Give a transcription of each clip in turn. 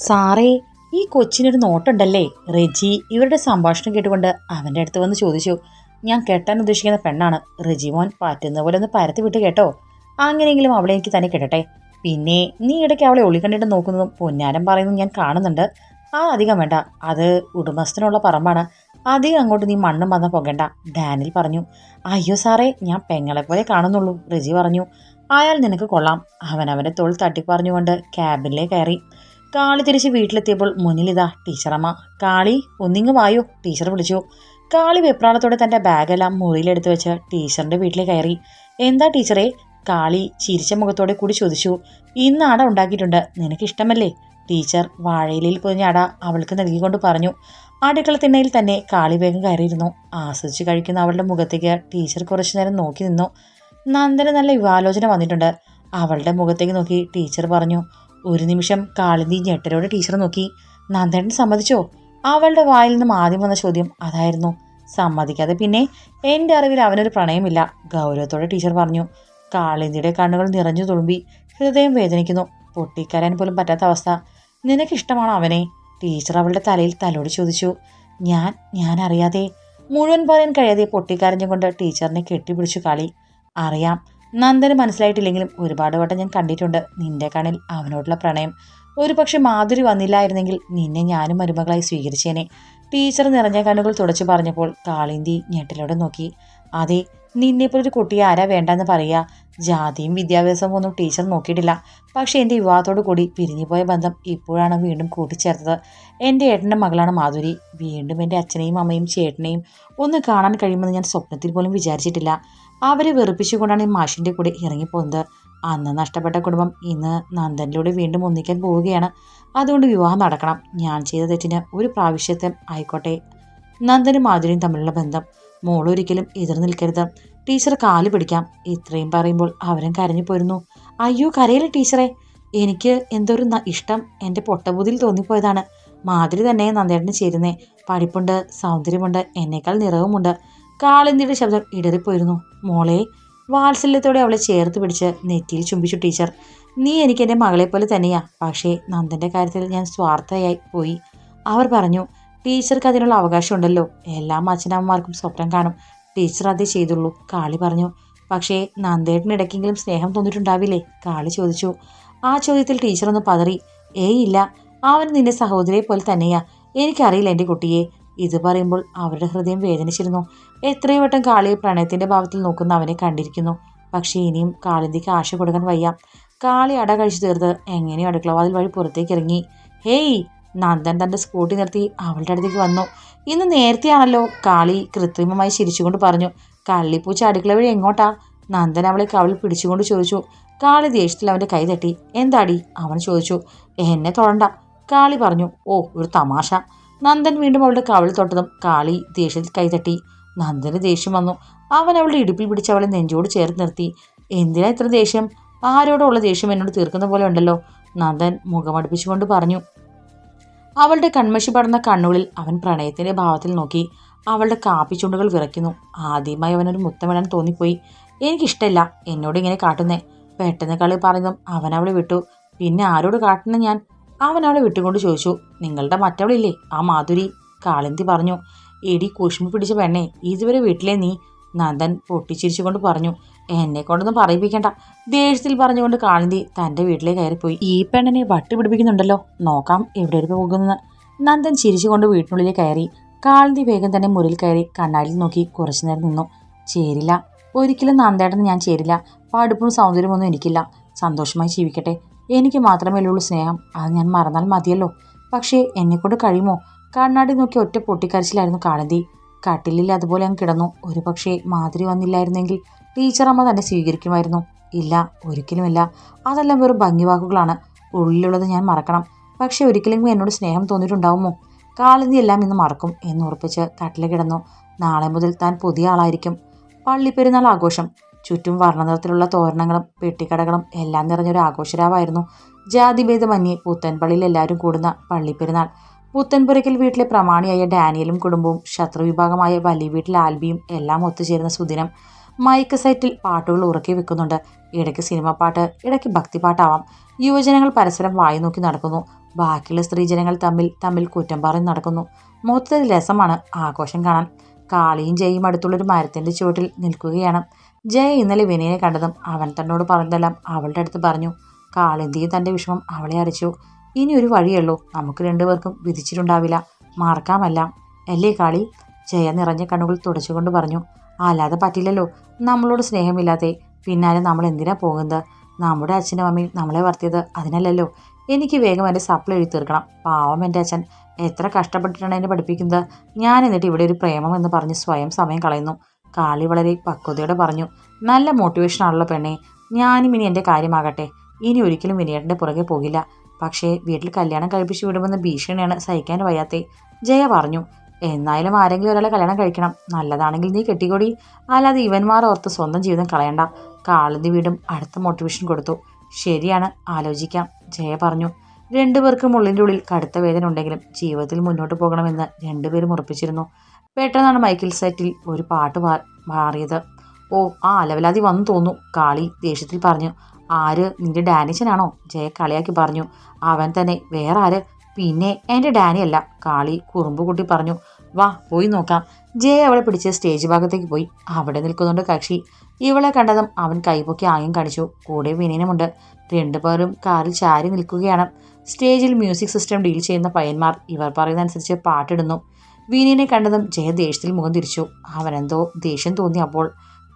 സാറേ ഈ കൊച്ചിനൊരു നോട്ടുണ്ടല്ലേ? റെജി ഇവരുടെ സംഭാഷണം കേട്ടുകൊണ്ട് അവന്റെ അടുത്ത് വന്ന് ചോദിച്ചു. ഞാൻ കെട്ടാൻ ഉദ്ദേശിക്കുന്ന പെണ്ണാണ്. റെജി മോൻ പറ്റുന്ന പോലെ ഒന്ന് പരത്തി വിട്ട് കേട്ടോ. അങ്ങനെയെങ്കിലും അവളെ എനിക്ക് തന്നെ കെട്ടട്ടെ. പിന്നെ നീ ഇടയ്ക്ക് അവളെ ഒളിക്കണ്ടിട്ട് നോക്കുന്നതും പൊന്നാരം പറയുന്നതും ഞാൻ കാണുന്നുണ്ട്. ആ അധികം വേണ്ട. അത് ഉടമസ്ഥനുള്ള പറമ്പാണ്. അധികം അങ്ങോട്ട് നീ മണ്ണും വന്ന പോകണ്ട ഡാനിൽ പറഞ്ഞു. അയ്യോ സാറേ ഞാൻ പെങ്ങളെ പോലെ കാണുന്നുള്ളൂ റെജി പറഞ്ഞു. അയാൾ നിനക്ക് കൊള്ളാം. അവൻ അവന്റെ തോൾ തട്ടിപ്പറഞ്ഞുകൊണ്ട് ക്യാബിനിലേക്ക് കയറി. കാളി തിരിച്ച് വീട്ടിലെത്തിയപ്പോൾ മുന്നിലിതാ ടീച്ചറമ്മ കാളി ഒന്നിങ്ങ് വായോ? ടീച്ചർ വിളിച്ചു. കാളി വെപ്രാളത്തോടെ തന്റെ ബാഗെല്ലാം മുറിയിലെടുത്ത് വെച്ച് ടീച്ചറിന്റെ വീട്ടിൽ കയറി. എന്താ ടീച്ചറെ കാളി ചിരിച്ച മുഖത്തോടെ കൂടി ചോദിച്ചു. ഇന്ന് അട ഉണ്ടാക്കിയിട്ടുണ്ട്. നിനക്ക് ഇഷ്ടമല്ലേ? ടീച്ചർ വാഴയിലയിൽ പൊതിഞ്ഞ അട അവൾക്ക് നൽകിക്കൊണ്ട് പറഞ്ഞു. അടുക്കള തിണ്ണയിൽ തന്നെ കാളി വേഗം കയറിയിരുന്നു. ആസ്വദിച്ച് കഴിക്കുന്ന അവളുടെ മുഖത്തേക്ക് ടീച്ചർ കുറച്ചു നേരം നോക്കി നിന്നു. നന്ദന് നല്ല യുവാലോചന വന്നിട്ടുണ്ട്. അവളുടെ മുഖത്തേക്ക് നോക്കി ടീച്ചർ പറഞ്ഞു ഒരു നിമിഷം കാളിന്തി ഞെട്ടരോടെ ടീച്ചർ നോക്കി. നന്ദേട്ടൻ സമ്മതിച്ചോ? അവളുടെ വായിൽ നിന്നും ആദ്യം വന്ന ചോദ്യം അതായിരുന്നു. സമ്മതിക്കാതെ പിന്നെ എന്റെ അറിവിൽ അവനൊരു പ്രണയമില്ല ഗൗരവത്തോടെ ടീച്ചർ പറഞ്ഞു. കാളിന്തിയുടെ കണ്ണുകൾ നിറഞ്ഞു തുളുമ്പി ഹൃദയം വേദനിക്കുന്നു. പൊട്ടിക്കരാൻ പോലും പറ്റാത്ത അവസ്ഥ. നിനക്കിഷ്ടമാണോ അവനെ? ടീച്ചർ അവളുടെ തലയിൽ തലോടി ചോദിച്ചു. ഞാൻ ഞാൻ അറിയാതെ. മുഴുവൻ പറയാൻ കഴിയാതെ പൊട്ടിക്കരഞ്ഞുകൊണ്ട് ടീച്ചറിനെ കെട്ടിപ്പിടിച്ചു കളി. അറിയാം നന്ദന് മനസ്സിലായിട്ടില്ലെങ്കിലും ഒരുപാട് വട്ടം ഞാൻ കണ്ടിട്ടുണ്ട് നിന്റെ കണ്ണിൽ അവനോടുള്ള പ്രണയം. ഒരു പക്ഷെ മാധുരി വന്നില്ലായിരുന്നെങ്കിൽ നിന്നെ ഞാനും മരുമകളായി സ്വീകരിച്ചേനെ. ടീച്ചർ നിറഞ്ഞ കണ്ണുകൾ തുടച്ചു പറഞ്ഞപ്പോൾ കാളിന്തി ഞെട്ടിലോടെ നോക്കി. അതെ നിന്നെപ്പോലൊരു കുട്ടിയെ ആരാ വേണ്ടെന്ന് പറയുക ജാതിയും വിദ്യാഭ്യാസവും ഒന്നും ടീച്ചർ നോക്കിയിട്ടില്ല. പക്ഷേ എന്റെ വിവാഹത്തോടു കൂടി പിരിഞ്ഞുപോയ ബന്ധം ഇപ്പോഴാണ് വീണ്ടും കൂട്ടിച്ചേർത്തത്. എന്റെ ഏട്ടന്റെ മകളാണ് മാധുരി. വീണ്ടും എന്റെ അച്ഛനെയും അമ്മയും ചേട്ടനെയും ഒന്ന് കാണാൻ കഴിയുമെന്ന് ഞാൻ സ്വപ്നത്തിൽ പോലും വിചാരിച്ചിട്ടില്ല. അവരെ വെറുപ്പിച്ചുകൊണ്ടാണ് ഈ മാഷിന്റെ കൂടെ ഇറങ്ങിപ്പോകുന്നത്. അന്ന് നഷ്ടപ്പെട്ട കുടുംബം ഇന്ന് നന്ദനിലൂടെ വീണ്ടും ഒന്നിക്കാൻ പോവുകയാണ്. അതുകൊണ്ട് വിവാഹം നടക്കണം. ഞാൻ ചെയ്ത തെറ്റിന് ഒരു പ്രാവശ്യത്തെ ആയിക്കോട്ടെ. നന്ദനും മാധുരിയും തമ്മിലുള്ള ബന്ധം. മോളൊരിക്കലും എതിർ നിൽക്കരുത്. ടീച്ചർ കാൽ പിടിക്കാം. ഇത്രയും പറയുമ്പോൾ അവരും കരഞ്ഞു പോരുന്നു. അയ്യോ കരയില്ല ടീച്ചറെ? എനിക്ക് എന്തൊരു ഇഷ്ടം. എന്റെ പൊട്ടബുദ്ധിയിൽ തോന്നിപ്പോയതാണ്. മാധുരി തന്നെ നന്ദേട്ടന് ചേരുന്നേ. പഠിപ്പുണ്ട് സൗന്ദര്യമുണ്ട് എന്നേക്കാൾ നിറവുമുണ്ട്. കാളിന്തിയുടെ ശബ്ദം ഇടറിപ്പോയിരുന്നു. മോളെ വാത്സല്യത്തോടെ അവളെ ചേർത്ത് പിടിച്ച് നെറ്റിയിൽ ചുംബിച്ചു ടീച്ചർ. നീ എനിക്ക് എന്റെ മകളെ പോലെ തന്നെയാ. പക്ഷേ നന്ദന്റെ കാര്യത്തിൽ ഞാൻ സ്വാർത്ഥയായി പോയി. അവർ പറഞ്ഞു ടീച്ചർക്ക് അതിനുള്ള അവകാശമുണ്ടല്ലോ. എല്ലാ അച്ഛനമ്മമാർക്കും സ്വപ്നം കാണും. ടീച്ചർ അതേ ചെയ്തുള്ളൂ കാളി പറഞ്ഞു. പക്ഷേ നന്ദേട്ടന് ഇടയ്ക്കെങ്കിലും സ്നേഹം തോന്നിയിട്ടുണ്ടാവില്ലേ? കാളി ചോദിച്ചു. ആ ചോദ്യത്തിൽ ടീച്ചർ ഒന്ന് പതറി ഏയ് ഇല്ല അവൻ നിന്റെ സഹോദരിയെ പോലെ തന്നെയാ. എനിക്കറിയില്ല എന്റെ കുട്ടിയെ. ഇത് പറയുമ്പോൾ അവരുടെ ഹൃദയം വേദനിച്ചിരുന്നു. എത്രയും വട്ടം കാളിയെ പ്രണയത്തിന്റെ ഭാവത്തിൽ നോക്കുന്ന അവനെ കണ്ടിരിക്കുന്നു. പക്ഷേ ഇനിയും കാളിന്തിക്ക് ആശ കൊടുക്കാൻ വയ്യ. കാളി അട കഴിച്ചു തീർത്ത് എങ്ങനെയോ അടുക്കളവാതിൽ വഴി പുറത്തേക്ക് ഇറങ്ങി. ഹേയ് നന്ദൻ തന്റെ സ്കൂട്ടി നിർത്തി അവളുടെ അടുത്തേക്ക് വന്നു. ഇന്ന് നേരത്തെയാണല്ലോ കാളി കൃത്രിമമായി ചിരിച്ചുകൊണ്ട് പറഞ്ഞു. കള്ളിപ്പൂച്ച അടുക്കള വഴി എങ്ങോട്ടാ? നന്ദൻ അവളെ കവളിൽ പിടിച്ചുകൊണ്ട് ചോദിച്ചു. കാളി ദേഷ്യത്തിൽ അവന്റെ കൈ തട്ടി. എന്താടി? അവൻ ചോദിച്ചു. എന്നെ തൊഴണ്ട കാളി പറഞ്ഞു. ഓ ഒരു തമാശ. നന്ദൻ വീണ്ടും അവളുടെ കവളിൽ തൊട്ടതും കാളി ദേഷ്യത്തിൽ കൈതട്ടി. നന്ദന് ദേഷ്യം വന്നു. അവൻ അവളുടെ ഇടുപ്പിൽ പിടിച്ച് അവളെ നെഞ്ചോട് ചേർത്ത് നിർത്തി. എന്തിനാ ഇത്ര ദേഷ്യം? ആരോടുള്ള ദേഷ്യം എന്നോട് തീർക്കുന്ന പോലെ ഉണ്ടല്ലോ. നന്ദൻ മുഖമടുപ്പിച്ചുകൊണ്ട് പറഞ്ഞു. അവളുടെ കൺമഷി പടർന്ന കണ്ണുകളിൽ അവൻ പ്രണയത്തിന്റെ ഭാവത്തിൽ നോക്കി. അവളുടെ കാപ്പിച്ചുണ്ടുകൾ വിറയ്ക്കുന്നു. ആദ്യമായി അവനൊരു മുത്തമിടാൻ തോന്നിപ്പോയി. എനിക്കിഷ്ടമല്ല എന്നോട് ഇങ്ങനെ കാട്ടുന്നേ. പെട്ടെന്ന് കളി പറഞ്ഞതും അവൻ അവളെ വിട്ടു. പിന്നെ ആരോട് കാട്ടണം ഞാൻ? അവൻ അവളെ വിട്ടുകൊണ്ട് ചോദിച്ചു നിങ്ങളുടെ മറ്റവളില്ലേ? ആ മാധുരി കാളിന്തി പറഞ്ഞു. എടി കുഷ്മി പിടിച്ച പെണ്ണെ ഇതുവരെ വീട്ടിലെ നീ നന്ദൻ പൊട്ടിച്ചിരിച്ചുകൊണ്ട് പറഞ്ഞു. എന്നെ കൊണ്ടൊന്നും പറയിപ്പിക്കണ്ട. ദേഷ്യത്തിൽ പറഞ്ഞുകൊണ്ട് കാളിന്തി തന്റെ വീട്ടിലേക്ക് കയറിപ്പോയി. ഈ പെണ്ണിനെ വട്ടി പിടിപ്പിക്കുന്നുണ്ടല്ലോ. നോക്കാം എവിടെ വരെ പോകുന്നത്. നന്ദൻ ചിരിച്ചുകൊണ്ട് വീട്ടിനുള്ളിലേക്ക് കയറി. കാളിന്തി വേഗം തന്നെ മുറിൽ കയറി കണ്ണാടിയിൽ നോക്കി കുറച്ചു നേരം നിന്നു. ചേരില്ല. ഒരിക്കലും നന്ദേട്ടന് ഞാൻ ചേരില്ല. പഠിപ്പും സൗന്ദര്യമൊന്നും എനിക്കില്ല. സന്തോഷമായി ജീവിക്കട്ടെ. എനിക്ക് മാത്രമേ ഉള്ളൂ സ്നേഹം. അത് ഞാൻ മറന്നാൽ മതിയല്ലോ. പക്ഷേ എന്നെക്കൊണ്ട് കഴിയുമോ? കണ്ണാടി നോക്കി ഒറ്റ പൊട്ടിക്കരച്ചിലായിരുന്നു കാളന്തി. കട്ടിലിൽ അതുപോലെ അങ്ങ് കിടന്നു. ഒരു പക്ഷേ മാതിരി വന്നില്ലായിരുന്നെങ്കിൽ ടീച്ചറമ്മ തന്നെ സ്വീകരിക്കുമായിരുന്നു. ഇല്ല ഒരിക്കലുമില്ല. അതെല്ലാം വെറും ഭംഗിവാക്കുകളാണ്. ഉള്ളിലുള്ളത് ഞാൻ മറക്കണം. പക്ഷേ ഒരിക്കലെങ്കിലും എന്നോട് സ്നേഹം തോന്നിയിട്ടുണ്ടാവുമോ? കാളന്തി എല്ലാം ഇന്ന് മറക്കും എന്ന് ഉറപ്പിച്ച് കട്ടിലെ കിടന്നു. നാളെ മുതൽ താൻ പുതിയ ആളായിരിക്കും. പള്ളിപ്പെരുന്നാൾ ആഘോഷം. ചുറ്റും വർണനിറത്തിലുള്ള തോരണങ്ങളും പെട്ടിക്കടകളും എല്ലാം നിറഞ്ഞൊരു ആഘോഷരാവായിരുന്നു. ജാതിഭേദമന്യേ പുത്തൻപള്ളിയിൽ എല്ലാവരും കൂടുന്ന പള്ളിപ്പെരുന്നാൾ. പുത്തൻപുരയ്ക്കൽ വീട്ടിലെ പ്രമാണിയായ ഡാനിയലും കുടുംബവും ശത്രുവിഭാഗമായ വലിയ വീട്ടിൽ ആൽബിയും എല്ലാം ഒത്തുചേരുന്ന സുദിനം മൈക്ക് സൈറ്റിൽ പാട്ടുകൾ ഉറക്കി വെക്കുന്നുണ്ട്. ഇടയ്ക്ക് സിനിമ പാട്ട് ഇടയ്ക്ക് ഭക്തിപ്പാട്ടാവാം. യുവജനങ്ങൾ പരസ്പരം വായി നോക്കി നടക്കുന്നു. ബാക്കിയുള്ള സ്ത്രീജനങ്ങൾ തമ്മിൽ തമ്മിൽ കുറ്റം പറഞ്ഞ് നടക്കുന്നു. മൊത്തത്തിൽ രസമാണ് ആഘോഷം കാണാൻ. കാളിയും ജയും അടുത്തുള്ളൊരു മരത്തിന്റെ ചുവട്ടിൽ നിൽക്കുകയാണ്. ജയ ഇന്നലെ വിനയനെ കണ്ടതും അവൻ തന്നോട് പറഞ്ഞതെല്ലാം അവളുടെ അടുത്ത് പറഞ്ഞു. കാളിന്തിയും തന്റെ വിഷമം അവളെ അറിയിച്ചു. ഇനി ഒരു വഴിയുള്ളൂ. നമുക്ക് രണ്ടുപേർക്കും വിധിച്ചിട്ടുണ്ടാവില്ല. മറക്കാമല്ല. അല്ലേ കാളി? ജയ നിറഞ്ഞ കണ്ണുകൾ തുടച്ചുകൊണ്ട് പറഞ്ഞു. അല്ലാതെ പറ്റില്ലല്ലോ. നമ്മളോട് സ്നേഹമില്ലാതെ. പിന്നാലെ നമ്മൾ എന്തിനാ പോകുന്നത്? നമ്മുടെ അച്ഛനും അമ്മയും നമ്മളെ വർത്തിയത് അതിനല്ലല്ലോ. എനിക്ക് വേഗം എന്റെ സപ്ലൈ എഴുതി തീർക്കണം. പാവം എന്റെ അച്ഛൻ. എത്ര കഷ്ടപ്പെട്ടിട്ടാണ് എന്നെ പഠിപ്പിക്കുന്നത്? ഞാൻ എന്നിട്ട് ഇവിടെ ഒരു പ്രേമം എന്ന് പറഞ്ഞ് സ്വയം സമയം കളയുന്നു. കാളി വളരെ പക്വതയോടെ പറഞ്ഞു നല്ല മോട്ടിവേഷൻ ആണല്ലോ പെണ്ണെ. ഞാനും ഇനി എന്റെ കാര്യമാകട്ടെ. ഇനി ഒരിക്കലും വിനയേട്ടന്റെ പുറകെ പോകില്ല. പക്ഷേ വീട്ടിൽ കല്യാണം കഴിപ്പിച്ചു വിടുമെന്ന ഭീഷണിയാണ് സഹിക്കാൻ വയ്യാത്തേ. ജയ പറഞ്ഞു എന്നായാലും ആരെങ്കിലും ഒരാളെ കല്യാണം കഴിക്കണം. നല്ലതാണെങ്കിൽ നീ കെട്ടിക്കൊടി. അല്ലാതെ ഇവന്മാർ ഓർത്ത് സ്വന്തം ജീവിതം കളയണ്ട. കാളിന്റെ വീടും അടുത്ത മോട്ടിവേഷൻ കൊടുത്തു. ശരിയാണ് ആലോചിക്കാം. ജയ പറഞ്ഞു രണ്ടുപേർക്കും ഉള്ളിന്റെ ഉള്ളിൽ കടുത്ത വേദന ഉണ്ടെങ്കിലും ജീവിതത്തിൽ മുന്നോട്ട് പോകണമെന്ന് രണ്ടുപേരും ഉറപ്പിച്ചിരുന്നു. പെട്ടെന്നാണ് മൈക്കിൾ സെറ്റിൽ ഒരു പാട്ട് മാറിയത്. ഓ ആ അലവലാതി വന്നു തോന്നു കാളി ദേഷ്യത്തിൽ പറഞ്ഞു ആര്? നിന്റെ ഡാനിച്ചനാണോ? ജയ കളിയാക്കി പറഞ്ഞു അവൻ തന്നെ. വേറെ ആര് പിന്നെ എന്റെ ഡാനിയല്ല കാളി കുറുമ്പ് കൂട്ടി പറഞ്ഞു വാ പോയി നോക്കാം. ജയ അവളെ പിടിച്ച് സ്റ്റേജ് ഭാഗത്തേക്ക് പോയി. അവിടെ നിൽക്കുന്നുണ്ട് കക്ഷി. ഇവളെ കണ്ടതും അവൻ കൈപൊക്കി ആംഗ്യം കാണിച്ചു. കൂടെ വിനീനമുണ്ട്. രണ്ടുപേരും കാറിൽ ചാരി നിൽക്കുകയാണ്. സ്റ്റേജിൽ മ്യൂസിക് സിസ്റ്റം ഡീൽ ചെയ്യുന്ന പയ്യന്മാർ ഇവർ പറയുന്നതനുസരിച്ച് പാട്ടിടുന്നു. വിനീനെ കണ്ടതും ജയ ദേഷ്യത്തിൽ മുഖം തിരിച്ചു. അവനെന്തോ ദേഷ്യം തോന്നി അപ്പോൾ.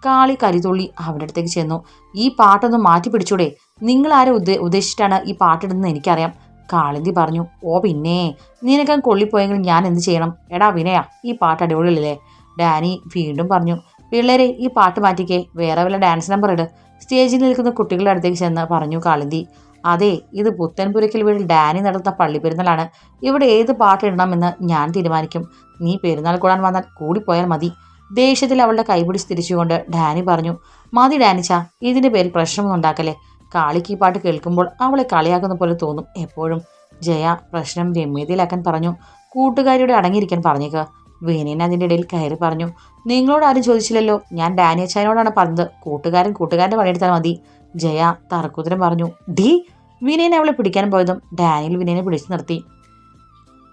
കാളി കരിതുള്ളി അവന്റെ അടുത്തേക്ക് ചെന്നു. ഈ പാട്ടൊന്ന് മാറ്റി പിടിച്ചൂടെ. നിങ്ങൾ ആരെ ഉദ്ദേ ഉദ്ദേശിച്ചിട്ടാണ് ഈ പാട്ടിടുന്നത് എനിക്കറിയാം. കാളിന്തി പറഞ്ഞു ഓ പിന്നെ നിനക്കാൻ കൊള്ളിപ്പോയെങ്കിൽ ഞാൻ എന്ത് ചെയ്യണം? എടാ വിനയ ഈ പാട്ട് അടിപൊളിയല്ലേ? ഡാനി വീണ്ടും പറഞ്ഞു പിള്ളേരെ ഈ പാട്ട് മാറ്റിക്കേ. വേറെ വല്ല ഡാൻസ് നമ്പർ ഇട്. സ്റ്റേജിൽ നിൽക്കുന്ന കുട്ടികളുടെ അടുത്തേക്ക് ചെന്ന് പറഞ്ഞു കാളിന്തി അതെ ഇത് പുത്തൻപുരയ്ക്കൽ വീട്ടിൽ ഡാനി നടത്തുന്ന പള്ളിപ്പെരുന്നാളാണ്. ഇവിടെ ഏത് പാട്ടിടണമെന്ന് ഞാൻ തീരുമാനിക്കും. നീ പെരുന്നാൾ കൂടാൻ വന്നാൽ കൂടിപ്പോയാൽ മതി. ദേഷ്യത്തിൽ അവളുടെ കൈപിടിച്ച് തിരിച്ചുകൊണ്ട് ഡാനി പറഞ്ഞു മതി ഡാനിച്ച ഇതിന്റെ പേരിൽ പ്രശ്നമൊന്നും ഉണ്ടാക്കല്ലേ. കാളിക്ക് ഈ പാട്ട് കേൾക്കുമ്പോൾ അവളെ കളിയാക്കുന്ന പോലെ തോന്നും എപ്പോഴും. ജയ പ്രശ്നം രമ്യതയിലാക്കാൻ പറഞ്ഞു കൂട്ടുകാരിയുടെ അടങ്ങിയിരിക്കാൻ പറഞ്ഞേക്ക്. വിനീൻ അതിന്റെ ഇടയിൽ കയറി പറഞ്ഞു നിങ്ങളോട് ആരും ചോദിച്ചില്ലല്ലോ ഞാൻ ഡാനിയച്ചായനോടാണ് പറഞ്ഞത്. കൂട്ടുകാരൻ കൂട്ടുകാരന്റെ പണിയെടുത്താൽ മതി. ജയ തറക്കുത്തരം പറഞ്ഞു ഡി വിനയനെ അവളെ പിടിക്കാൻ പോയതും ഡാനിയൽ വിനയനെ പിടിച്ചു നിർത്തി.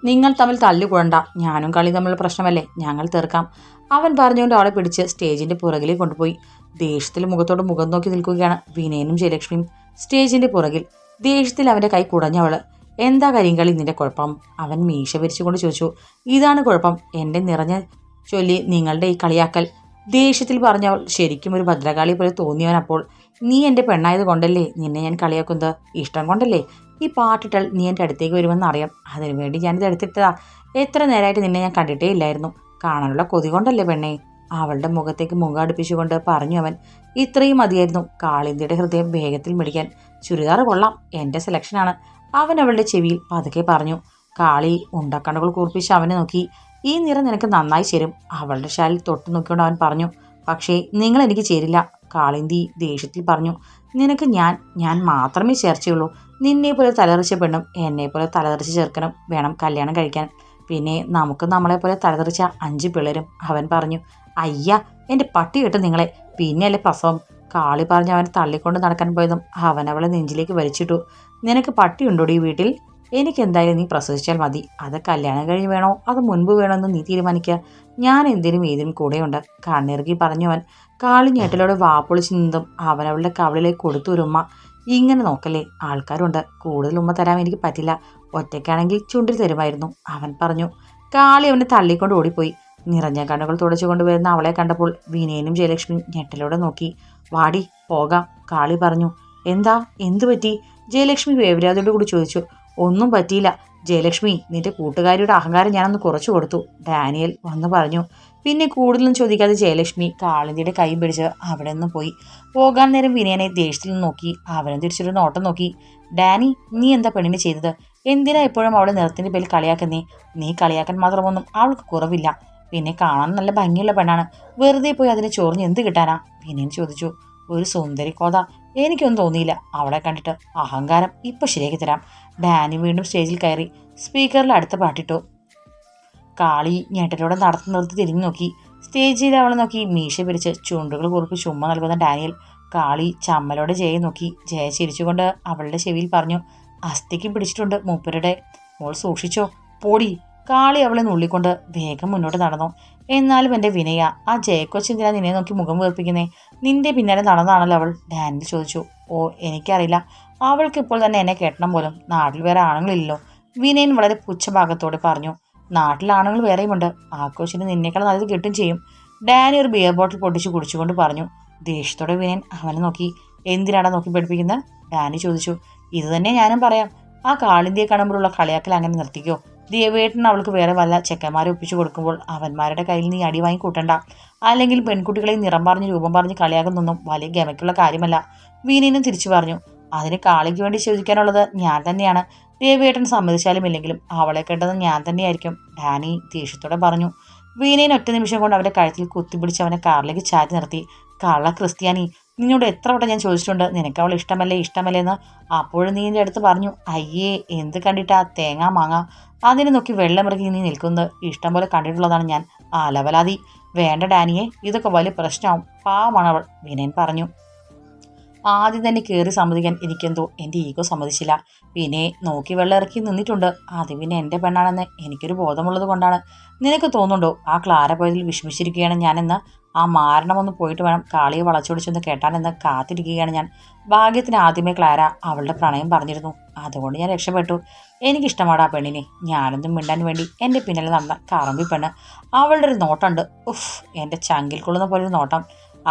നിങ്ങൾ തമ്മിൽ തല്ലുകൂടണ്ട ഞാനും കളി തമ്മിലുള്ള പ്രശ്നമല്ലേ ഞങ്ങൾ തീർക്കാം. അവൻ പറഞ്ഞുകൊണ്ട് അവളെ പിടിച്ച് സ്റ്റേജിന്റെ പുറകിലേക്ക് കൊണ്ടുപോയി. ദേഷ്യത്തിൽ മുഖത്തോട് മുഖം നോക്കി നിൽക്കുകയാണ് വിനയനും ജയലക്ഷ്മിയും. സ്റ്റേജിന്റെ പുറകിൽ ദേഷ്യത്തിൽ അവന്റെ കൈ കുടഞ്ഞവൾ എന്താ കരിങ്കളി നിന്റെ കുഴപ്പം? അവൻ മീശ വിരിച്ചുകൊണ്ട് ചോദിച്ചു ഇതാണ് കുഴപ്പം എന്റെ നിറഞ്ഞ ചൊല്ലി നിങ്ങളുടെ ഈ കളിയാക്കൽ. ദേഷ്യത്തിൽ പറഞ്ഞവൾ ശരിക്കും ഒരു ഭദ്രകാളി പോലെ തോന്നിയവൻ അപ്പോൾ നീ എന്റെ പെണ്ണായത് കൊണ്ടല്ലേ? നിന്നെ ഞാൻ കളിയാക്കുന്നത്? ഇഷ്ടം കൊണ്ടല്ലേ? ഈ പാട്ടിട്ടാൽ നീ എന്റെ അടുത്തേക്ക് വരുമെന്ന് അറിയാം. അതിനു വേണ്ടി ഞാനിത് എടുത്തിട്ടതാ. എത്ര നേരമായിട്ട് നിന്നെ ഞാൻ കണ്ടിട്ടേ ഇല്ലായിരുന്നു. കാണാനുള്ള കൊതി കൊണ്ടല്ലേ പെണ്ണേ? അവളുടെ മുഖത്തേക്ക് മുഖം അടുപ്പിച്ചുകൊണ്ട് പറഞ്ഞു അവൻ ഇത്രയും മതിയായിരുന്നു കാളിന്തിയുടെ ഹൃദയം വേഗത്തിൽ മിടിക്കാൻ. ചുരിദാർ കൊള്ളാം. എന്റെ സെലക്ഷനാണ് അവൻ അവളുടെ ചെവിയിൽ പതുക്കെ പറഞ്ഞു കാളി ഉണ്ടക്കണ്ണുകൾ കൂർപ്പിച്ച് അവനെ നോക്കി. ഈ നിറം നിനക്ക് നന്നായി ചേരും. അവളുടെ ഷാലിൽ തൊട്ട് നോക്കിക്കൊണ്ട് അവൻ പറഞ്ഞു പക്ഷേ നിങ്ങൾ എനിക്ക് ചേരില്ല. കാളിന്തി ദേഷ്യത്തിൽ പറഞ്ഞു നിനക്ക് ഞാൻ ഞാൻ മാത്രമേ ചേർച്ചയുള്ളൂ. നിന്നെ പോലെ തലതെറിച്ച പെണ്ണും എന്നെ പോലെ തലതെറിച്ച് ചേർക്കണം വേണം കല്യാണം കഴിക്കാൻ. പിന്നെ നമുക്ക് നമ്മളെ പോലെ തലതെറിച്ച അഞ്ച് പിള്ളേരും. അവൻ പറഞ്ഞു അയ്യ എന്റെ പട്ടി കിട്ടും നിങ്ങളെ. പിന്നെയല്ലേ പ്രസവം. കാളി പറഞ്ഞ് അവൻ തള്ളിക്കൊണ്ട് നടക്കാൻ പോയതും അവൻ അവളെ നെഞ്ചിലേക്ക് വലിച്ചിട്ടു. നിനക്ക് പട്ടിയുണ്ടോടി ഈ വീട്ടിൽ? എനിക്ക് എന്തായാലും നീ പ്രസവിച്ചാൽ മതി. അത് കല്യാണം കഴിഞ്ഞ് വേണോ? അത് മുൻപ് വേണോ എന്ന് നീ തീരുമാനിക്കുക ഞാൻ എന്തിനും ഏതിനും കൂടെയുണ്ട്. കണ്ണിറുകി പറഞ്ഞു അവൻ കാളി ഞെട്ടലോടെ വാപ്പൊളിച്ച് നിന്നും അവനവളുടെ കവളിലേക്ക് കൊടുത്തു ഒരു ഉമ്മ. ഇങ്ങനെ നോക്കല്ലേ? ആൾക്കാരുണ്ട്. കൂടുതൽ ഉമ്മ തരാൻ എനിക്ക് പറ്റില്ല. ഒറ്റയ്ക്കാണെങ്കിൽ ചുണ്ടിൽ തരുമായിരുന്നു. അവൻ പറഞ്ഞു കാളി അവനെ തള്ളിക്കൊണ്ട് ഓടിപ്പോയി. നിറഞ്ഞ കണ്ണുകൾ തുടച്ചുകൊണ്ട് വരുന്ന അവളെ കണ്ടപ്പോൾ വിനയനും ജയലക്ഷ്മി ഞെട്ടലോടെ നോക്കി. വാടി പോകാം കാളി പറഞ്ഞു. എന്താ? എന്തു പറ്റി? ജയലക്ഷ്മി വേവരാതോട് കൂടി ചോദിച്ചു. ഒന്നും പറ്റിയില്ല. ജയലക്ഷ്മി നിന്റെ കൂട്ടുകാരിയുടെ അഹങ്കാരം ഞാനൊന്ന് കുറച്ചു കൊടുത്തു. ഡാനിയൽ വന്ന് പറഞ്ഞു പിന്നെ കൂടുതലും ചോദിക്കാതെ ജയലക്ഷ്മി കാളിന്തിയുടെ കൈ പിടിച്ച് അവിടെ നിന്ന് പോയി. പോകാൻ നേരം വിനയനെ ദേഷ്യത്തിൽ നിന്ന് നോക്കി അവനും തിരിച്ചൊരു നോട്ടം നോക്കി. ഡാനി നീ എന്താ പെണ്ണിനെ ചെയ്തത്? എന്തിനാ എപ്പോഴും അവളെ നിറത്തിന്റെ പേരിൽ കളിയാക്കുന്നേ? നീ കളിയാക്കാൻ മാത്രമൊന്നും അവൾക്ക് കുറവില്ല. പിന്നെ കാണാൻ നല്ല ഭംഗിയുള്ള പെണ്ണാണ്. വെറുതെ പോയി അതിനെ ചോറിഞ്ഞ് എന്ത് കിട്ടാനാ? വിനയൻ ചോദിച്ചു. ഒരു സുന്ദരി കോത എനിക്കൊന്നും തോന്നിയില്ല. അവളെ കണ്ടിട്ട് അഹങ്കാരം ഇപ്പൊ ശരിയാക്കി തരാം. ഡാനി വീണ്ടും സ്റ്റേജിൽ കയറി സ്പീക്കറിൽ അടുത്ത പാട്ടിട്ടു. കാളി ഞെട്ടലോടെ നടത്തി നിർത്തി തിരിഞ്ഞു നോക്കി. സ്റ്റേജിൽ അവളെ നോക്കി മീശ പിരിച്ച് ചുണ്ടുകൾ കുറിപ്പ് ചുമ്മ നൽകുന്ന ഡാനിയൽ. കാളി ചമ്മലോടെ ജയ നോക്കി. ജയ ചിരിച്ചുകൊണ്ട് അവളുടെ ചെവിയിൽ പറഞ്ഞു അസ്ഥിക്ക് പിടിച്ചിട്ടുണ്ട് മൂപ്പരുടെ. മോൾ സൂക്ഷിച്ചോ. പോടി. കാളി അവളെ നുള്ളിക്കൊണ്ട് വേഗം മുന്നോട്ട് നടന്നു. എന്നാലും എന്റെ വിനയ ആ ജയക്കൊച്ചെന്തിനാ നിന്നെ നോക്കി മുഖം വീർപ്പിക്കുന്നേ? നിന്റെ പിന്നാലെ നടന്നാണല്ലോ അവൾ ഡാനിൽ ചോദിച്ചു. ഓ എനിക്കറിയില്ല. അവൾക്ക് ഇപ്പോൾ തന്നെ എന്നെ കെട്ടണം പോലും. നാട്ടിൽ വേറെ ആണുങ്ങളില്ലല്ലോ. വിനയൻ വളരെ പുച്ഛഭാഗത്തോടെ പറഞ്ഞു. നാട്ടിൽ ആണുങ്ങൾ വേറെയുമുണ്ട് ആ കൊച്ചിന് നിന്നേക്കാൾ നല്ലത് കിട്ടും ചെയ്യും. ഡാനി ഒരു ബിയർ ബോട്ടിൽ പൊട്ടിച്ച് കുടിച്ചുകൊണ്ട് പറഞ്ഞു. ദേഷ്യത്തോടെ വിനയൻ അവനെ നോക്കി. എന്തിനാടാ നോക്കി പഠിപ്പിക്കുന്നത് ഡാനി ചോദിച്ചു. ഇത് തന്നെ ഞാനും പറയാം. ആ കാളിന്തിയെ കാണുമ്പോഴുള്ള കളിയാക്കൽ അങ്ങനെ നിർത്തിക്കോ? ദേവേട്ടൻ അവൾക്ക് വേറെ വല്ല ചെക്കന്മാരെ ഒപ്പിച്ചു കൊടുക്കുമ്പോൾ അവന്മാരുടെ കയ്യിൽ നീ അടി വാങ്ങി കൂട്ടണ്ട. അല്ലെങ്കിൽ പെൺകുട്ടികളെ നിറം പറഞ്ഞ് രൂപം പറഞ്ഞ് കളിയാകുന്നൊന്നും വലിയ ഗമയ്ക്കുള്ള കാര്യമല്ല. വീനീനും തിരിച്ചു പറഞ്ഞു. അതിന് കാളിക്ക് വേണ്ടി ചോദിക്കാനുള്ളത് ഞാൻ തന്നെയാണ്. ദേവേട്ടൻ സമ്മതിച്ചാലും ഇല്ലെങ്കിലും അവളെ കേട്ടത് ഞാൻ തന്നെയായിരിക്കും ഡാനി ദേഷ്യത്തോടെ പറഞ്ഞു. വീനേൻ ഒറ്റ നിമിഷം കൊണ്ട് അവന്റെ കഴുത്തിൽ കുത്തിപ്പിടിച്ച് അവനെ കാറിലേക്ക് ചാരി നിർത്തി. കള്ള ക്രിസ്ത്യാനി നിന്നോട് എത്ര വട്ടം ഞാൻ ചോദിച്ചിട്ടുണ്ട് നിനക്ക് അവൾ ഇഷ്ടമല്ലേ ഇഷ്ടമല്ലേ എന്ന്. അപ്പോഴും നീ എന്റെ അടുത്ത് പറഞ്ഞു അയ്യേ എന്ത് കണ്ടിട്ടാ തേങ്ങ മാങ്ങ? അതിനെ നോക്കി വെള്ളമിറങ്ങി നീ നിൽക്കുന്നത് ഇഷ്ടം പോലെ കണ്ടിട്ടുള്ളതാണ് ഞാൻ. അലവലാതി വേണ്ട ഡാനിയെ ഇതൊക്കെ വലിയ പ്രശ്നമാവും. പാവമാണ് അവൾ വിനയൻ പറഞ്ഞു. ആദ്യം തന്നെ കയറി സമ്മതിക്കാൻ എനിക്കെന്തോ എന്റെ ഈഗോ സമ്മതിച്ചില്ല. പിന്നെ നോക്കി വെള്ളം ഇറക്കി നിന്നിട്ടുണ്ട്. അത് പിന്നെ എന്റെ പെണ്ണാണെന്ന് എനിക്കൊരു ബോധമുള്ളത് കൊണ്ടാണ്. നിനക്ക് തോന്നുന്നുണ്ടോ ആ ക്ലാര പോയതിൽ വിഷമിച്ചിരിക്കുകയാണ് ഞാനെന്ന്? ആ മാരണമൊന്ന് പോയിട്ട് വേണം കാളിയെ വളച്ചൊടിച്ചൊന്ന് കേട്ടാനെന്ന് കാത്തിരിക്കുകയാണ് ഞാൻ. ഭാഗ്യത്തിന് ആദ്യമേ ക്ലാര അവളുടെ പ്രണയം പറഞ്ഞിരുന്നു. അതുകൊണ്ട് ഞാൻ രക്ഷപ്പെട്ടു. എനിക്കിഷ്ടമാണ് ആ പെണ്ണിനെ. ഞാനൊന്നും മിണ്ടാൻ വേണ്ടി എന്റെ പിന്നിൽ നടന്ന കറമ്പി പെണ്ണ് അവളുടെ ഒരു നോട്ടമുണ്ട് ഉഫ് എന്റെ ചങ്കിൽ കൊള്ളുന്ന പോലെ ഒരു നോട്ടം.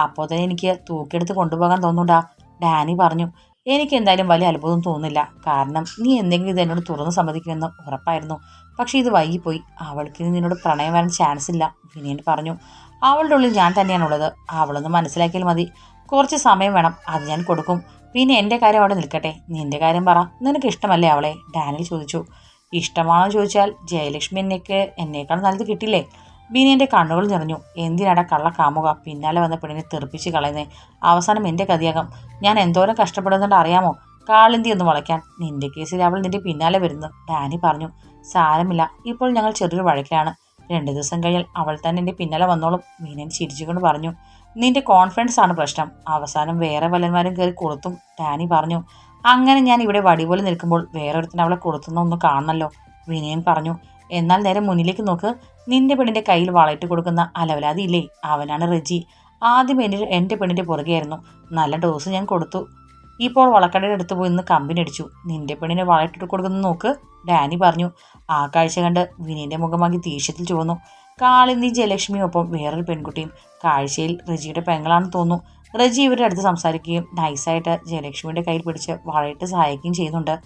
അപ്പോൾ തന്നെ എനിക്ക് തൂക്കിയെടുത്ത് കൊണ്ടുപോകാൻ തോന്നുണ്ടാ ഡാനി പറഞ്ഞു. എനിക്ക് എന്തായാലും വലിയ അത്ഭുതം തോന്നുന്നില്ല. കാരണം നീ എന്തെങ്കിലും ഇത് എന്നോട് തുറന്ന് സമ്മതിക്കുമെന്ന് ഉറപ്പായിരുന്നു. പക്ഷേ ഇത് വൈകിപ്പോയി. അവൾക്ക് നിന്നോട് പ്രണയം വരാൻ ചാൻസ് ഇല്ല. വിനയൻ പറഞ്ഞു. അവളുടെ ഉള്ളിൽ ഞാൻ തന്നെയാണുള്ളത്. അവളൊന്ന് മനസ്സിലാക്കിയാൽ മതി. കുറച്ച് സമയം വേണം അത് ഞാൻ കൊടുക്കും. പിന്നെ എന്റെ കാര്യം അവിടെ നിൽക്കട്ടെ. നിന്റെ കാര്യം പറ. നിനക്ക് ഇഷ്ടമല്ലേ അവളെ? ഡാനിൽ ചോദിച്ചു. ഇഷ്ടമാണെന്ന് ചോദിച്ചാൽ ജയലക്ഷ്മി എന്നേക്ക് എന്നേക്കാൾ നല്ലത് കിട്ടില്ലേ? ബീനിയന്റെ കണ്ണുകൾ നിറഞ്ഞു. എന്തിനാടാ കള്ള കാമുക? പിന്നാലെ വന്ന പെണ്ണിനെ തെറിപ്പിച്ച് കളയുന്നേ. അവസാനം എന്റെ കതിയാകം ഞാൻ എന്തോരം കഷ്ടപ്പെടുന്നുണ്ട് അറിയാമോ? കാളിന്തി ഒന്ന് വളയ്ക്കാൻ. നിന്റെ കേസിൽ അവൾ നിന്റെ പിന്നാലെ വരുന്നു. ഡാനി പറഞ്ഞു. സാരമില്ല. ഇപ്പോൾ ഞങ്ങൾ ചെറിയൊരു വഴക്കിലാണ്. രണ്ട് ദിവസം കഴിഞ്ഞാൽ അവൾ തന്നെ എന്റെ പിന്നാലെ വന്നോളും. മീനൻ ചിരിച്ചുകൊണ്ട് പറഞ്ഞു നിന്റെ കോൺഫിഡൻസ് ആണ് പ്രശ്നം. അവസാനം വേറെ വല്ലന്മാരും കയറി കൊളുത്തും ഡാനി പറഞ്ഞു. അങ്ങനെ ഞാൻ ഇവിടെ വടി പോലെ നിൽക്കുമ്പോൾ വേറൊരുത്തിന് അവളെ കൊളുത്തുന്ന ഒന്ന് കാണണമല്ലോ വിനയൻ പറഞ്ഞു. എന്നാൽ നേരെ മുന്നിലേക്ക് നോക്ക്. നിന്റെ പെണ്ണിന്റെ കയ്യിൽ വളയിട്ട് കൊടുക്കുന്ന അലവലാതി ഇല്ലേ? അവനാണ് റെജി. ആദ്യം എന്റെ എന്റെ പെണ്ണിന്റെ പുറകെയായിരുന്നു. നല്ല ഡോസ് ഞാൻ കൊടുത്തു. ഇപ്പോൾ വളക്കടയുടെ അടുത്ത് പോയി നിന്ന് കമ്പനി അടിച്ചു. നിന്റെ പെണ്ണിനെ വളയിട്ടിട്ട് കൊടുക്കുന്ന നോക്ക് ഡാനി പറഞ്ഞു. ആ കാഴ്ച കണ്ട് വിനീന്റെ മുഖമാക്കി ദേഷ്യത്തിൽ ചുവന്നു. കാളിന്തി ജയലക്ഷ്മിയും ഒപ്പം വേറൊരു പെൺകുട്ടിയും കാഴ്ചയിൽ റജിയുടെ പെങ്ങളാണെന്ന് തോന്നുന്നു. റജി ഇവരുടെ അടുത്ത് സംസാരിക്കുകയും നൈസായിട്ട് ജയലക്ഷ്മിയുടെ കയ്യിൽ പിടിച്ച് വളയിട്ട് സഹായിക്കുകയും ചെയ്യുന്നുണ്ട്.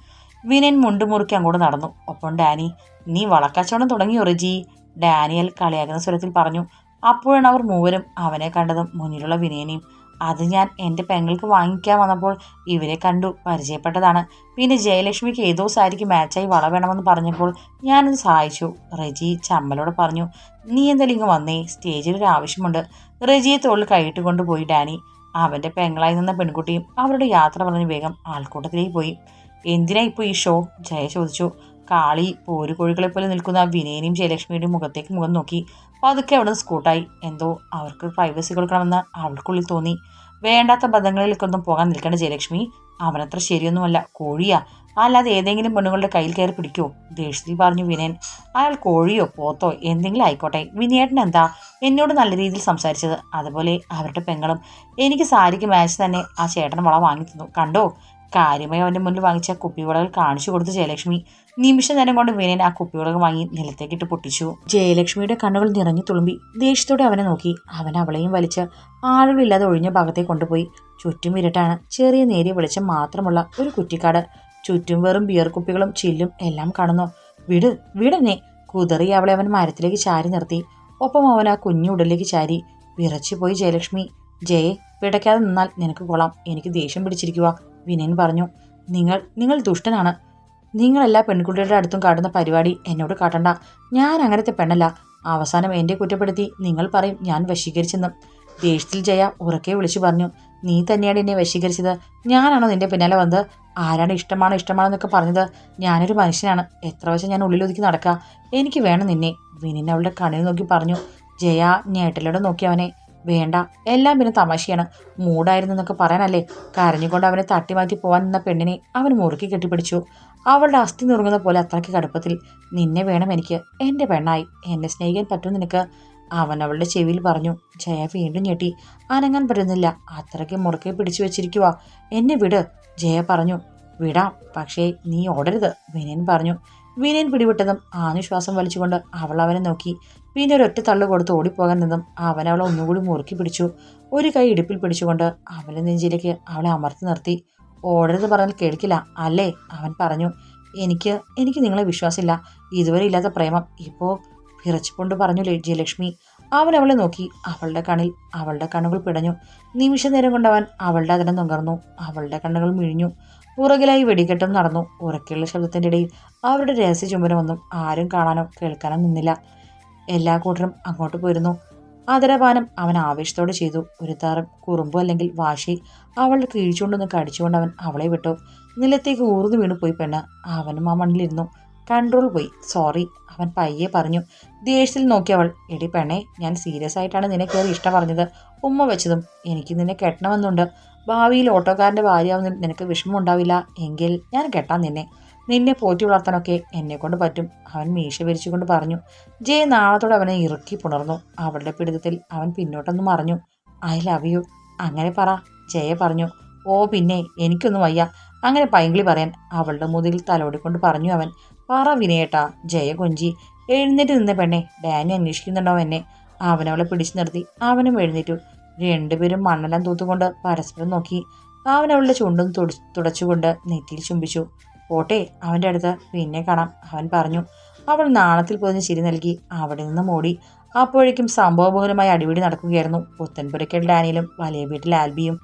വിനയൻ മുണ്ട് മുറുക്കി അങ്ങോട്ട് നടന്നു. ഒപ്പം ഡാനി നീ വളക്കച്ചവടം തുടങ്ങിയോ റജി? ഡാനിയൽ കളിയാക്കുന്ന സ്വരത്തിൽ പറഞ്ഞു. അപ്പോഴാണ് അവർ മൂവരും അവനെ കണ്ടതും മുന്നിലുള്ള വിനയനെയും അത് ഞാൻ എന്റെ പെങ്ങൾക്ക് വാങ്ങിക്കാൻ വന്നപ്പോൾ ഇവരെ കണ്ടു പരിചയപ്പെട്ടതാണ്. പിന്നെ ജയലക്ഷ്മിക്ക് ഏതോ സാരിക്ക് മാച്ചായി വള വേണമെന്ന് പറഞ്ഞപ്പോൾ ഞാനത് സഹായിച്ചു. റെജി ചമ്മലോട് പറഞ്ഞു നീ എന്തായാലും ഇങ്ങ് വന്നേ സ്റ്റേജിൽ ഒരു ആവശ്യമുണ്ട്. റെജിയെ തോളിൽ കൈയിട്ട് കൊണ്ടുപോയി ഡാനി. അവന്റെ പെങ്ങളായി നിന്ന പെൺകുട്ടിയും അവരുടെ യാത്ര പറഞ്ഞ് വേഗം ആൾക്കൂട്ടത്തിലേക്ക് പോയി. എന്തിനാ ഇപ്പോൾ ഈ ഷോ? ജയ ചോദിച്ചു. കാളി പോരുകോഴികളെ പോലെ നിൽക്കുന്ന വിനയനെയും ജയലക്ഷ്മിയുടെയും മുഖത്തേക്ക് മുഖം നോക്കി പതുക്കെ അവിടെ നിന്ന് സ്കൂട്ടായി. എന്തോ അവർക്ക് പ്രൈവസി കൊടുക്കണമെന്ന് അവൾക്കുള്ളിൽ തോന്നി. വേണ്ടാത്ത ബന്ധങ്ങളിലേക്കൊന്നും പോകാൻ നിൽക്കേണ്ട ജയലക്ഷ്മി. അവനത്ര ശരിയൊന്നുമല്ല. കോഴിയാ. അല്ലാതെ ഏതെങ്കിലും പെണ്ണുങ്ങളുടെ കയ്യിൽ കയറി പിടിക്കോ ദേഷ്യത്തിൽ പറഞ്ഞു വിനയൻ. അയാൾ കോഴിയോ പോത്തോ എന്തെങ്കിലും ആയിക്കോട്ടെ. വിനയേട്ടൻ എന്താ? എന്നോട് നല്ല രീതിയിൽ സംസാരിച്ചത്. അതുപോലെ അവരുടെ പെങ്ങളും. എനിക്ക് സാരിക്ക് മാച്ച് തന്നെ ആ ചേട്ടൻ വള വാങ്ങി തന്നു. കണ്ടോ? കാര്യമായി അവന്റെ മുന്നിൽ വാങ്ങിച്ച കുപ്പിവളകൾ കാണിച്ചു കൊടുത്ത ജയലക്ഷ്മി നിമിഷ നേരം കൊണ്ട് വിനയൻ ആ കുപ്പിവളകൾ വാങ്ങി നിലത്തേക്കിട്ട് പൊട്ടിച്ചു. ജയലക്ഷ്മിയുടെ കണ്ണുകൾ നിറഞ്ഞു തുളുമ്പി ദേഷ്യത്തോടെ അവനെ നോക്കി. അവൻ അവളെയും വലിച്ച് ആളുകളില്ലാതെ ഒഴിഞ്ഞ ഭാഗത്തേക്ക് കൊണ്ടുപോയി. ചുറ്റും ഇരട്ടാണ്. ചെറിയ നേരിയ വെളിച്ചം മാത്രമുള്ള ഒരു കുറ്റിക്കാട്. ചുറ്റും വെറും ബിയർ കുപ്പികളും ചില്ലും എല്ലാം കാണുന്നു. വിട് വിടന്നെ കുതറി അവളെ അവൻ മരത്തിലേക്ക് ചാരി നിർത്തി. ഒപ്പം അവൻ ആ കുഞ്ഞു ഉടലിലേക്ക് ചാരി. വിറച്ചു പോയി ജയലക്ഷ്മി. ജയെ പിടയ്ക്കാതെ നിന്നാൽ നിനക്ക് കൊള്ളാം. എനിക്ക് ദേഷ്യം പിടിച്ചിരിക്കുക വിനയൻ പറഞ്ഞു നിങ്ങൾ നിങ്ങൾ ദുഷ്ടനാണ്. നിങ്ങളെല്ലാ പെൺകുട്ടികളുടെ അടുത്തും കാട്ടുന്ന പരിപാടി എന്നോട് കാട്ടണ്ട. ഞാൻ അങ്ങനത്തെ പെണ്ണല്ല. അവസാനം എന്നെ കുറ്റപ്പെടുത്തി നിങ്ങൾ പറയും ഞാൻ വശീകരിച്ചെന്ന്. ദേഷ്യത്തിൽ ജയ ഉറക്കെ വിളിച്ചു പറഞ്ഞു നീ തന്നെയാണ് എന്നെ വശീകരിച്ചത്. ഞാനാണോ നിന്റെ പിന്നാലെ വന്നത്? ആരാണ് ഇഷ്ടമാണോ ഇഷ്ടമാണെന്നൊക്കെ പറഞ്ഞത്? ഞാനൊരു മനുഷ്യനാണ്. എത്ര വശം ഞാൻ ഉള്ളിലൊതുക്കി നടക്കുക എനിക്ക് വേണം നിന്നെ. വിനിൻ അവളുടെ കണ്ണിൽ നോക്കി പറഞ്ഞു ജയ ഞേട്ടലോടെ നോക്കി അവനെ. വേണ്ട. എല്ലാം പിന്നെ തമാശയാണ്. മൂടായിരുന്നു എന്നൊക്കെ പറയാനല്ലേ? കരഞ്ഞുകൊണ്ട് അവനെ തട്ടി മാറ്റി പോകാൻ നിന്ന പെണ്ണിനെ അവൻ മുറുക്കി കെട്ടിപ്പിടിച്ചു. അവളുടെ അസ്ഥി നുറുങ്ങുന്ന പോലെ അത്രയ്ക്ക് കടുപ്പത്തിൽ നിന്നെ വേണം എനിക്ക്. എന്റെ പെണ്ണായി. എന്നെ സ്നേഹിക്കാൻ പറ്റും നിനക്ക്? അവൻ അവളുടെ ചെവിയിൽ പറഞ്ഞു ജയ വീണ്ടും ഞെട്ടി. അനങ്ങാൻ പറ്റുന്നില്ല. അത്രയ്ക്ക് മുറുക്കെ പിടിച്ചു വെച്ചിരിക്കുക എന്നെ വിട്. ജയ പറഞ്ഞു വിടാം. പക്ഷേ നീ ഓടരുത്. വിനയൻ പറഞ്ഞു വിനയൻ പിടിവിട്ടതും ആനുശ്വാസം വലിച്ചുകൊണ്ട് അവൾ അവനെ നോക്കി. പിന്നെ ഒരൊറ്റ തള്ളു കൊടുത്ത് ഓടിപ്പോകാൻ നിന്നും അവൻ അവളെ ഒന്നുകൂടി മുറുക്കി പിടിച്ചു. ഒരു കൈ ഇടുപ്പിൽ പിടിച്ചുകൊണ്ട് അവളെ നെഞ്ചിലേക്ക് അവളെ അമർത്തി നിർത്തി. ഓടരുത് പറഞ്ഞാൽ കേൾക്കില്ല അല്ലേ? അവൻ പറഞ്ഞു എനിക്ക് എനിക്ക് നിങ്ങളെ വിശ്വാസമില്ല. ഇതുവരെ ഇല്ലാത്ത പ്രേമം. ഇപ്പോൾ വിറച്ചുകൊണ്ട് പറഞ്ഞു ജയലക്ഷ്മി. അവൻ അവളെ നോക്കി അവളുടെ കണ്ണിൽ അവളുടെ കണ്ണുകൾ പിടഞ്ഞു. നിമിഷ നേരം കൊണ്ട് അവൻ അവളുടെ അതിനെ നുകർന്നു. അവളുടെ കണ്ണുകൾ മിഴിഞ്ഞു. പുറകിലായി വെടിക്കെട്ടും നടന്നു. ഉറക്കെയുള്ള ശബ്ദത്തിന്റെ ഇടയിൽ അവരുടെ രഹസ്യ ചുമരമൊന്നും ആരും കാണാനോ കേൾക്കാനോ നിന്നില്ല. എല്ലാ കൂട്ടരും അങ്ങോട്ട് പോയിരുന്നു. ആദരപാനം അവൻ ആവേശത്തോടെ ചെയ്തു. ഒരു താരം കുറുമ്പ് അല്ലെങ്കിൽ വാശി അവളുടെ കീഴ്ച്ചുകൊണ്ടൊന്ന് കടിച്ചുകൊണ്ട് അവൻ അവളെ വിട്ടു. നിലത്തേക്ക് ഊർന്നു വീണു പോയി പെണ്ണ്. അവനും ആ മണ്ണിലിരുന്നു. കൺട്രോൾ പോയി. സോറി. അവൻ പയ്യെ പറഞ്ഞു. ദേഷ്യത്തിൽ നോക്കി അവൾ. എടി പെണ്ണെ ഞാൻ സീരിയസ് ആയിട്ടാണ് നിന്നെ കയറി ഇഷ്ടം പറഞ്ഞത്. ഉമ്മ വെച്ചതും എനിക്ക് നിന്നെ കെട്ടണമെന്നുണ്ട്. ഭാവിയിൽ ഓട്ടോക്കാരന്റെ ഭാര്യയാവുന്നതിൽ നിനക്ക് വിഷമം ഉണ്ടാവില്ല എങ്കിൽ ഞാൻ കെട്ടാം നിന്നെ. നിന്നെ പോറ്റി വളർത്താനൊക്കെ എന്നെ കൊണ്ട് പറ്റും. അവൻ മീശ വിരിച്ചുകൊണ്ട് പറഞ്ഞു. ജയ നാളത്തോടെ അവനെ ഇറുക്കി പുണർന്നു. അവളുടെ പിടുത്തത്തിൽ അവൻ പിന്നോട്ടൊന്നും മറിഞ്ഞു. I love you. അങ്ങനെ പറ ജയ പറഞ്ഞു. ഓ പിന്നെ എനിക്കൊന്നും വയ്യ. അങ്ങനെ പൈങ്കിളി പറയാൻ അവളുടെ മുതുകിൽ തലോടിക്കൊണ്ട് പറഞ്ഞു അവൻ. പറ വിനയേട്ടാ ജയ കൊഞ്ചി. എഴുന്നേറ്റ് നിന്ന പെണ്ണെ ഡാനി അന്വേഷിക്കുന്നുണ്ടോ എന്നെ? അവനവളെ പിടിച്ചു നിർത്തി. അവനും എഴുന്നേറ്റു. രണ്ടുപേരും മണ്ണെല്ലാം തൂത്തുകൊണ്ട് പരസ്പരം നോക്കി. അവനവളുടെ ചുണ്ടും തുട തുടച്ചുകൊണ്ട് നെറ്റിയിൽ ചുംബിച്ചു. പോട്ടെ അവന്റെ അടുത്ത് പിന്നെ കാണാം അവൻ പറഞ്ഞു. അവൾ നാണത്തിൽ പൊതിഞ്ഞ് ചിരി നൽകി അവിടെ നിന്ന് ഓടി അപ്പോഴേക്കും സംഭവബഹുലമായ അടിപിടി നടക്കുകയായിരുന്നു. പുത്തൻപുരയ്ക്കൽ ഡാനിയിലും വലിയ വീട്ടിൽ ആൽബിയും